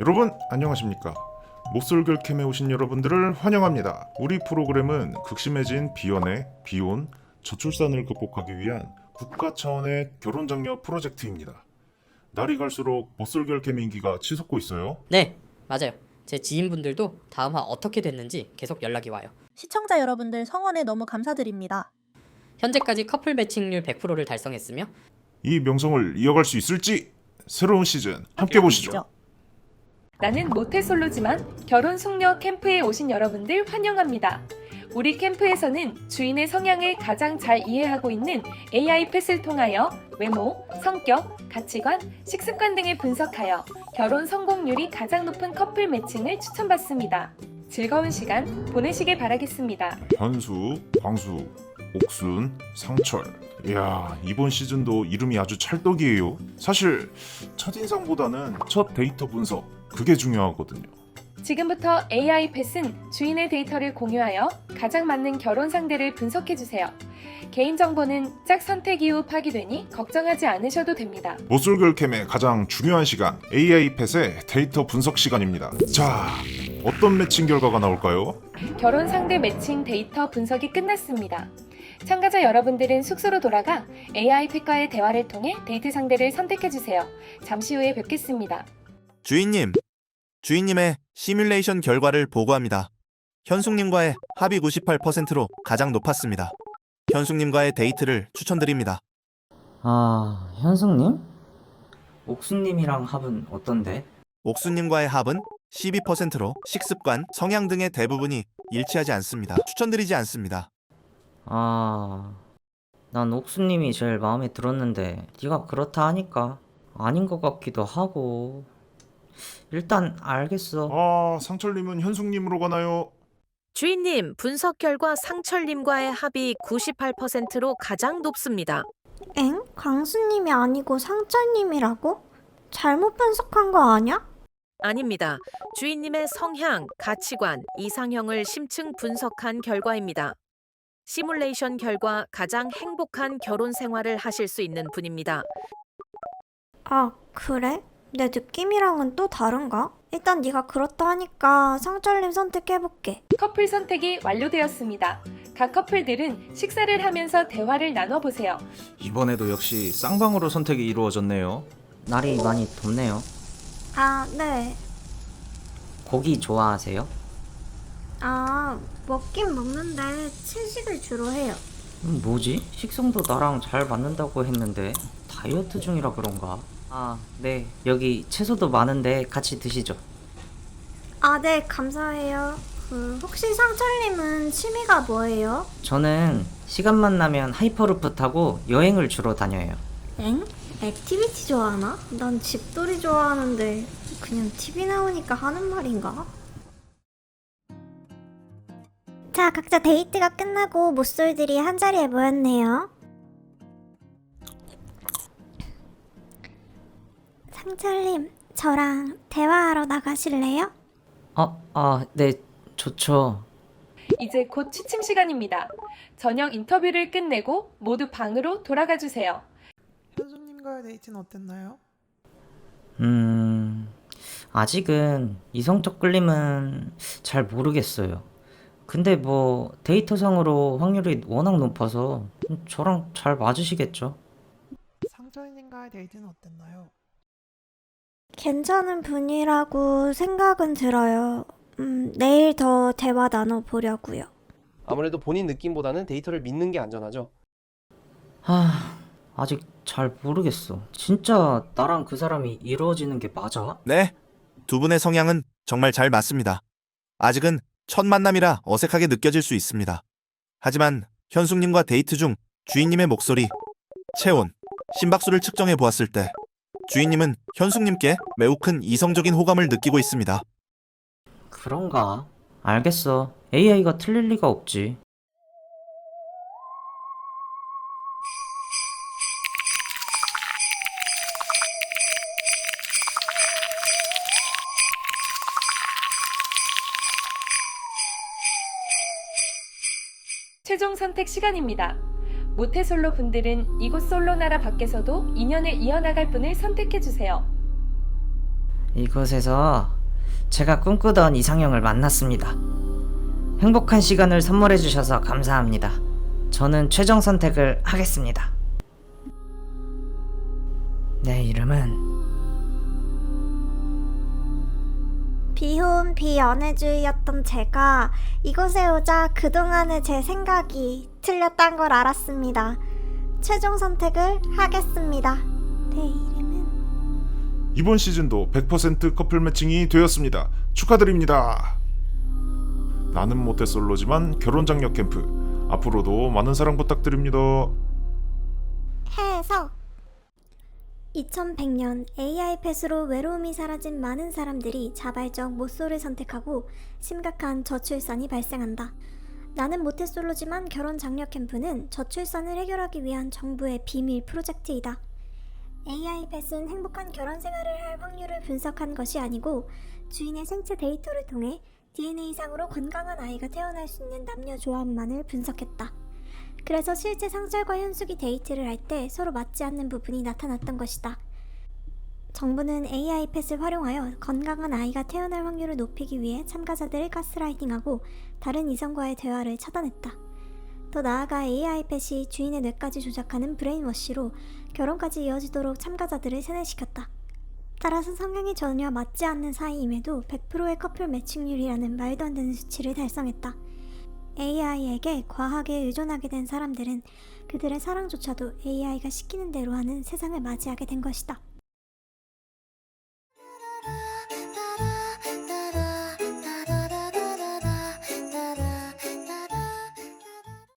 여러분 안녕하십니까 목솔결 캠에 오신 여러분들을 환영합니다 우리 프로그램은 극심해진 비연애, 비혼, 저출산을 극복하기 위한 국가 차원의 결혼장려 프로젝트입니다 날이 갈수록 목솔결 캠 인기가 치솟고 있어요 네, 맞아요. 제 지인분들도 다음화 어떻게 됐는지 계속 연락이 와요. 시청자 여러분들 성원에 너무 감사드립니다. 현재까지 커플 매칭률 100%를 달성했으며 이 명성을 이어갈 수 있을지 새로운 시즌 함께 보시죠 나는 모태솔로지만 결혼 숙녀 캠프에 오신 여러분들 환영합니다. 우리 캠프에서는 주인의 성향을 가장 잘 이해하고 있는 AI 펫을 통하여 외모, 성격, 가치관, 식습관 등을 분석하여 결혼 성공률이 가장 높은 커플 매칭을 추천받습니다. 즐거운 시간 보내시길 바라겠습니다. 현수, 광수, 옥순, 상철. 이야 이번 시즌도 이름이 아주 찰떡이에요. 사실 첫인상보다는 첫 데이터 분석 그게 중요하거든요. 지금부터 AI 펫은 주인의 데이터를 공유하여 가장 맞는 결혼 상대를 분석해 주세요. 개인정보는 짝 선택 이후 파기되니 걱정하지 않으셔도 됩니다. 모쏠결캠의 가장 중요한 시간 AI 펫의 데이터 분석 시간입니다. 자 어떤 매칭 결과가 나올까요? 결혼 상대 매칭 데이터 분석이 끝났습니다. 참가자 여러분들은 숙소로 돌아가 AI 펫과의 대화를 통해 데이트 상대를 선택해 주세요. 잠시 후에 뵙겠습니다. 주인님, 주인님의 시뮬레이션 결과를 보고합니다. 현숙님과의 합의 98%로 가장 높았습니다. 현숙님과의 데이트를 추천드립니다. 아, 현숙님? 옥수님이랑 합은 어떤데? 옥수님과의 합은 12%로 식습관, 성향 등의 대부분이 일치하지 않습니다. 추천드리지 않습니다. 아, 난 옥수님이 제일 마음에 들었는데 네가 그렇다 하니까 아닌 것 같기도 하고 일단 알겠어. 아 상철님은 현숙님으로 가나요? 주인님, 분석 결과 상철님과의 합이 98%로 가장 높습니다. 엥? 광수님이 아니고 상철님이라고? 잘못 분석한 거 아냐? 아닙니다. 주인님의 성향, 가치관, 이상형을 심층 분석한 결과입니다. 시뮬레이션 결과 가장 행복한 결혼 생활을 하실 수 있는 분입니다. 아, 그래? 내 느낌이랑은 또 다른가? 일단 네가 그렇다 하니까 상철님 선택해볼게. 커플 선택이 완료되었습니다. 각 커플들은 식사를 하면서 대화를 나눠보세요. 이번에도 역시 쌍방으로 선택이 이루어졌네요. 날이 많이 덥네요. 아, 네. 고기 좋아하세요? 아, 먹긴 먹는데 채식을 주로 해요. 음, 뭐지? 식성도 나랑 잘 맞는다고 했는데 다이어트 중이라 그런가? 아, 네. 여기 채소도 많은데 같이 드시죠. 아, 네, 감사해요. 그, 혹시 상철님은 취미가 뭐예요? 저는 시간만 나면 하이퍼루프 타고 여행을 주로 다녀요. 엥? 액티비티 좋아하나? 난 집돌이 좋아하는데 그냥 TV 나오니까 하는 말인가? 자, 각자 데이트가 끝나고 모쏠들이 한자리에 모였네요. 상철님, 저랑 대화하러 나가실래요? 아, 아, 네. 좋죠. 이제 곧 취침 시간입니다. 저녁 인터뷰를 끝내고 모두 방으로 돌아가 주세요. 현수님과의 데이트는 어땠나요? 음, 아직은 이성적 끌림은 잘 모르겠어요. 근데 뭐 데이터상으로 확률이 워낙 높아서 저랑 잘 맞으시겠죠? 상철님과의 데이트는 어땠나요? 괜찮은 분이라고 생각은 들어요. 음, 내일 더 대화 나눠보려고요. 아무래도 본인 느낌보다는 데이터를 믿는 게 안전하죠. 아, 아직 잘 모르겠어. 진짜 나랑 그 사람이 이루어지는 게 맞아? 네, 두 분의 성향은 정말 잘 맞습니다. 아직은 첫 만남이라 어색하게 느껴질 수 있습니다. 하지만 현숙님과 데이트 중 주인님의 목소리, 체온, 심박수를 측정해 보았을 때 주인님은 현숙님께 매우 큰 이성적인 호감을 느끼고 있습니다. 그런가? 알겠어. AI가 틀릴 리가 없지. 최종 선택 시간입니다. 모태솔로 분들은 이곳 솔로 나라 밖에서도 인연을 이어나갈 분을 선택해 주세요. 이곳에서 제가 꿈꾸던 이상형을 만났습니다. 행복한 시간을 선물해 주셔서 감사합니다. 저는 최종 선택을 하겠습니다. 내 이름은 비혼 비연애주의였던 제가 이곳에 오자 그동안의 제 생각이 틀렸단 걸 알았습니다. 최종 선택을 하겠습니다. 내 이름은 이번 시즌도 100% 커플 매칭이 되었습니다. 축하드립니다. 나는 모태솔로지만 결혼 장려 캠프 앞으로도 많은 사랑 부탁드립니다. 해석 2100년 AI 펫으로 외로움이 사라진 많은 사람들이 자발적 모쏠을 선택하고 심각한 저출산이 발생한다. 나는 모태솔로지만 결혼 장려 캠프는 저출산을 해결하기 위한 정부의 비밀 프로젝트이다. AI 펫은 행복한 결혼 생활을 할 확률을 분석한 것이 아니고 주인의 생체 데이터를 통해 DNA상으로 건강한 아이가 태어날 수 있는 남녀 조합만을 분석했다. 그래서 실제 상철과 현숙이 데이트를 할 때 서로 맞지 않는 부분이 나타났던 것이다. 정부는 AI 펫을 활용하여 건강한 아이가 태어날 확률을 높이기 위해 참가자들을 가스라이팅하고 다른 이성과의 대화를 차단했다. 더 나아가 AI 펫이 주인의 뇌까지 조작하는 브레인워시로 결혼까지 이어지도록 참가자들을 세뇌시켰다. 따라서 성향이 전혀 맞지 않는 사이임에도 100%의 커플 매칭률이라는 말도 안 되는 수치를 달성했다. AI에게 과하게 의존하게 된 사람들은 그들의 사랑조차도 AI가 시키는 대로 하는 세상을 맞이하게 된 것이다.